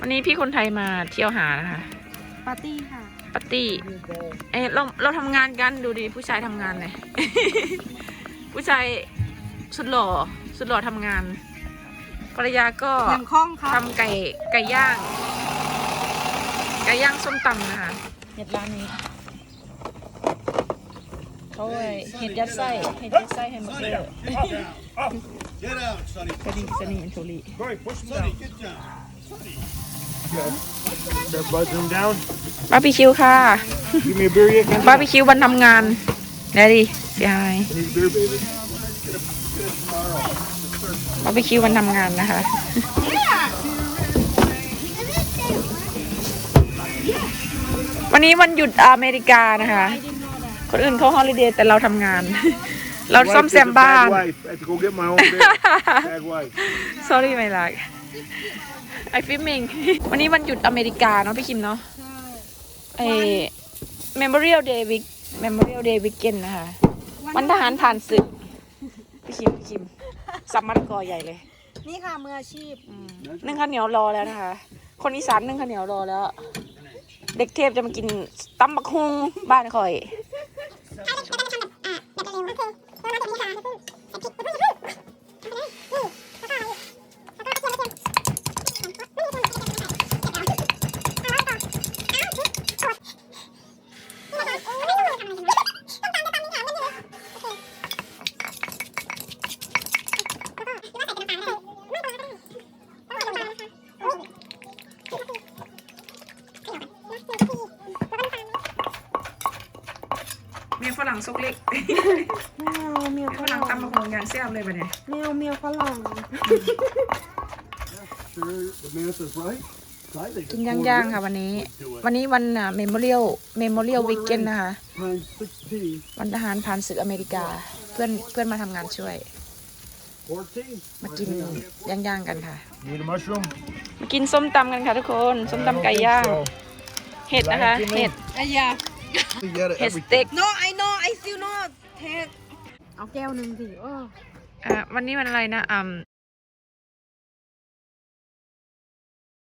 วันนี้พี่คนไทยมาเที่ยวหานะคะปาร์ตี้ค่ะปาร์ตี้เอ้ยเราเราทำงานกันดูดิผู้ชายทำงานเลย ผู้ชายสุดหล่อสุดหล่อทำงานภรรยาก็อย่างคล่องครับทำไก่ไก่ย่าง ไก่ย่างส้มตำนะคะเห็ดร้านนี้ เขาเลยเห็ดยัดไส้เห็ดยัดไส้แฮมเบอร์เกอร์ Get out, Sonny. กระดิ่งสนีอินโทรี Corey, push him down. Get down. Start buzzing him down. บาร์บีคิวค่ะ Give me a beer, yeah? บาร์บีคิววันทำงานเดี๋ยวดิเสียหาย I need a beer, baby. บาร์บีคิววันทำงานนะคะ วันนี้วันหยุดอเมริกานะคะ คนอื่นเขาฮอลิเดย์แต่เราทำงาน เราซ่อมแซมบ้าน Bad wife. I have to go get my own beer. Bad wife. sorry my luck I filming วันนี้วันหยุดอเมริกาเนาะพี่คิมเนาะไอ Memorial Day Week Memorial Day Weekend นะคะ วันทหารผ่านศึก พี่คิมพี่คิมสับมะละกอใหญ่เลย นี่ค่ะมืออาชีพนึ่งข้าวเหนียวรอแล้วนะคะ คนอีสานนึ่งข้าวเหนียวรอแล้ว เด็กเทพจะมากินตำบักฮุงบ้านคอย เมียฝรั่งซกเล็กแมวเมียเมียฝฝรั่รั่งงตำบักฮุงอย่างแซ่บเลยปะเนี่ยแมวเมียฝรั่ง Sure, the math is right. I think กิน it's ย่าง four ๆค่ะ beers. วันนี้ Do it. วันนี้ วันอะ Memorial Memorial Weekend นะคะ Times 16. วันทหารผ่านศึกอเมริกา เพื่อนเพื่อนมาทำงานช่วย 14. มากินย่างๆกันค่ะ Need a mushroom? มากินส้มตำกันค่ะทุกคน ส้มตำไก่ย่าง เห็ดนะคะ เห็ดไอ้ยา You got it. เห็ดสเต็ก no I know I still know take เอาแก้วหนึ่งสิโอ้อะวันนี้วันอะไรนะอ่า